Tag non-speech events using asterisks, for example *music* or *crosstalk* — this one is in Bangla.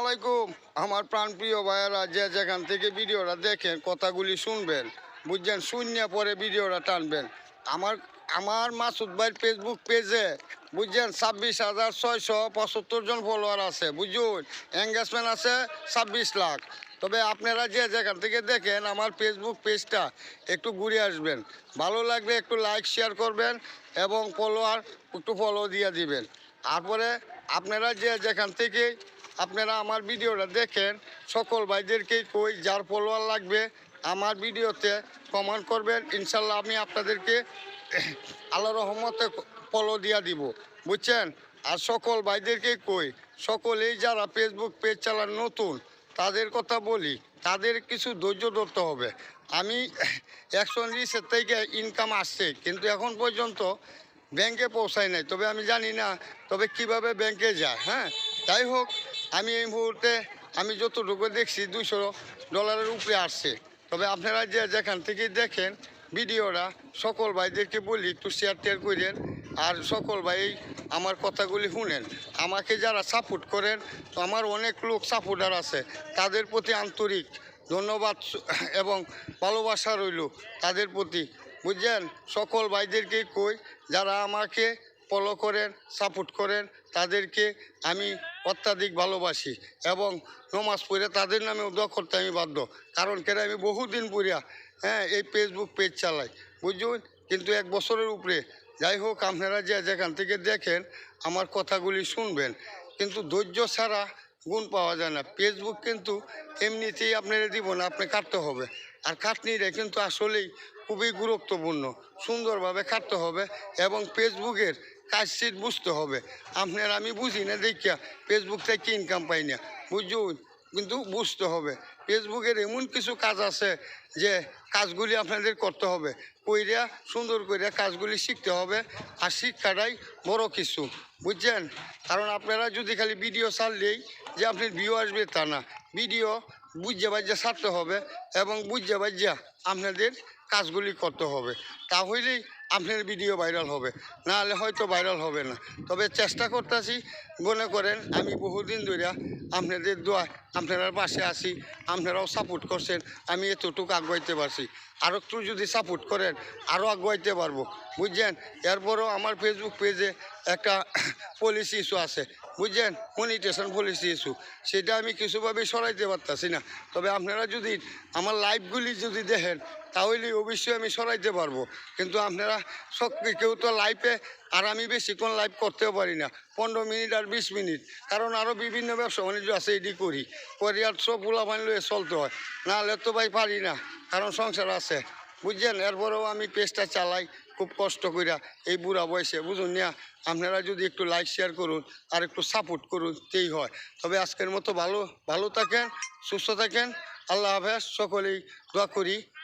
আলাইকুম। আমার প্রাণপ্রিয় ভাইয়েরা যে যেখান থেকে ভিডিওটা দেখেন, কথাগুলি শুনবেন, বুঝছেন? শূন্য পরে ভিডিওটা টানবেন। আমার আমার মাসুদ ভাইয়ের ফেসবুক পেজে বুঝছেন? ছাব্বিশ হাজার ছয়শো পঁচাত্তর জন ফলোয়ার আছে, বুঝুন? এঙ্গেজমেন্ট আছে ছাব্বিশ লাখ। তবে আপনারা যে যেখান থেকে দেখেন, আমার ফেসবুক পেজটা একটু ঘুরে আসবেন। ভালো লাগলে একটু লাইক শেয়ার করবেন এবং ফলোয়ার একটু ফলো দিয়ে দিবেন। তারপরে আপনারা যে যেখান থেকে আপনারা আমার ভিডিওটা দেখেন, সকল ভাইদেরকেই কই যার ফলোয়ার লাগবে, আমার ভিডিওতে কমেন্ট করবেন, ইনশাল্লাহ আমি আপনাদেরকে *clears throat* আল্লাহ রহমতে ফলো দিয়া দিব, বুঝছেন? আর সকল ভাইদেরকেই কই, সকলেই যারা ফেসবুক পেজ চালান নতুন, তাদের কথা বলি, তাদের কিছু ধৈর্য ধরতে হবে। আমি *clears throat* একশো রিসের থেকে ইনকাম আসছে, কিন্তু এখন পর্যন্ত ব্যাংকে পৌঁছায় নাই, তবে আমি জানি না, তবে কীভাবে ব্যাংকে যায় হ্যাঁ? যাই হোক আমি এই মুহূর্তে, আমি যতটুকু দেখছি দুশো ডলারের উপরে আসছে। তবে আপনারা যে যেখান থেকে দেখেন ভিডিওটা, সকল ভাইদেরকে বলি, একটু শেয়ার টেয়ার করেন। আর সকল ভাই আমার কথাগুলি শুনেন। আমাকে যারা সাপোর্ট করেন, তো আমার অনেক লোক সাপোর্টার আছে। তাদের প্রতি আন্তরিক ধন্যবাদ এবং ভালোবাসা রইল তাদের প্রতি। বুঝছেন? সকল ভাইদেরকেই কই, যারা আমাকে ফলো করেন সাপোর্ট করেন, তাদেরকে আমি অত্যাধিক ভালোবাসি এবং নমাজ পড়ে তাদের নামে দোয়া করতে আমি বাধ্য। কারণ কেন? আমি বহুদিন পড়িয়া হ্যাঁ এই ফেসবুক পেজ চালাই বুঝুন কিন্তু এক বছরের উপরে। যাই হোক, আপনারা যে যেখান থেকে দেখেন, আমার কথাগুলি শুনবেন। কিন্তু ধৈর্য ছাড়া গুণ পাওয়া যায় না। ফেসবুক কিন্তু এমনিতেই আপনারা দিব না আপনি কাটতে হবে। আর খাটনিটা কিন্তু আসলেই খুবই গুরুত্বপূর্ণ। সুন্দরভাবে কাটতে হবে এবং ফেসবুকের কাজ সিট বুঝতে হবে। আপনার আমি বুঝি না, দেখিয়া ফেসবুক থেকে ইনকাম পাই না। বুঝুন? কিন্তু বুঝতে হবে। ফেসবুকের এমন কিছু কাজ আছে যে কাজগুলি আপনাদের করতে হবে। কইরা, সুন্দর কইরা কাজগুলি শিখতে হবে। আর শিক্ষাটাই বড় কিছু, বুঝছেন? কারণ আপনারা যদি খালি ভিডিও ছাড়লেই যে আপনার ভিউ আসবে তা না। ভিডিও বুঝে বাজ্যা ছাড়তে হবে এবং বুঝে বাজ্যা আপনাদের কাজগুলি করতে হবে। তাহলেই আপনার ভিডিও ভাইরাল হবে। না হলে হয়তো ভাইরাল হবে না। তবে চেষ্টা করতেছি, মনে করেন আমি বহুদিন ধরে আপনাদের দোয়ায় আপনারা পাশে আছি, আপনারাও সাপোর্ট করছেন, আমি এতটুকু আগুয়াইতে পারছি। আর একটু যদি সাপোর্ট করেন আরও আগুয়াইতে পারব। বুঝছেন? এরপরও আমার ফেসবুক পেজে একটা পলিসি ইস্যু আছে। বুঝছেন? মনিটেশন পলিসি ইস্যু সেটা আমি কিছুভাবে সরাইতে পারতাছি না। তবে আপনারা যদি আমার লাইভগুলি যদি দেখেন তাহলে অবশ্যই আমি সরাইতে পারব। কিন্তু আপনারা সব কেউ তো লাইফে আর আমি বেশিক্ষণ লাইভ করতেও পারি না। পনেরো মিনিট আর বিশ মিনিট। কারণ আরও বিভিন্ন ব্যবসা বাণিজ্য আছে এটি করি। করি আর সব পোলাপানি লয়ে চলতে হয়। না হলে তো ভাই পারি না। কারণ সংসার আছে। বুঝছেন? এরপরেও আমি পেজটা চালাই, খুব কষ্ট কইরা। এই বুড়া বয়সে, বুঝুন না? আপনারা যদি একটু লাইক শেয়ার করুন, আর একটু সাপোর্ট করুন, তেই হয়। তবে আজকের মতো ভালো ভালো থাকেন, সুস্থ থাকেন। আল্লাহ হাফেজ। সকলেই দোয়া করি।